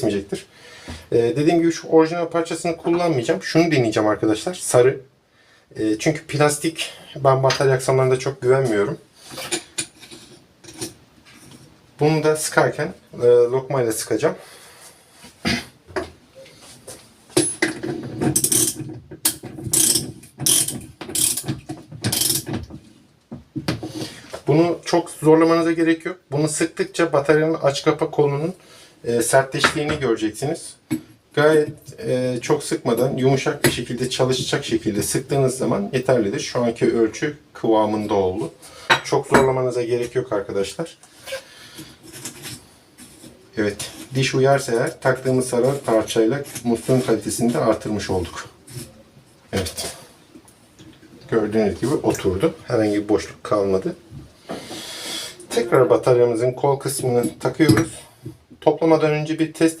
kesmeyecektir. Ee, dediğim gibi şu orijinal parçasını kullanmayacağım. Şunu deneyeceğim arkadaşlar. Sarı. Ee, çünkü plastik ben batarya aksamlarında çok güvenmiyorum. Bunu da sıkarken e, lokmayla sıkacağım. Bunu çok zorlamanıza gerek yok. Bunu sıktıkça bataryanın aç kapa kolunun e, sertleştiğini göreceksiniz. Gayet e, çok sıkmadan yumuşak bir şekilde çalışacak şekilde sıktığınız zaman yeterlidir. Şu anki ölçü kıvamında oldu. Çok zorlamanıza gerek yok arkadaşlar. Evet. Diş uyarsa eğer taktığımız sarı parçayla musluğun kalitesini de artırmış olduk. Evet. Gördüğünüz gibi oturdu. Herhangi bir boşluk kalmadı. Tekrar bataryamızın kol kısmını takıyoruz. Toplamadan önce bir test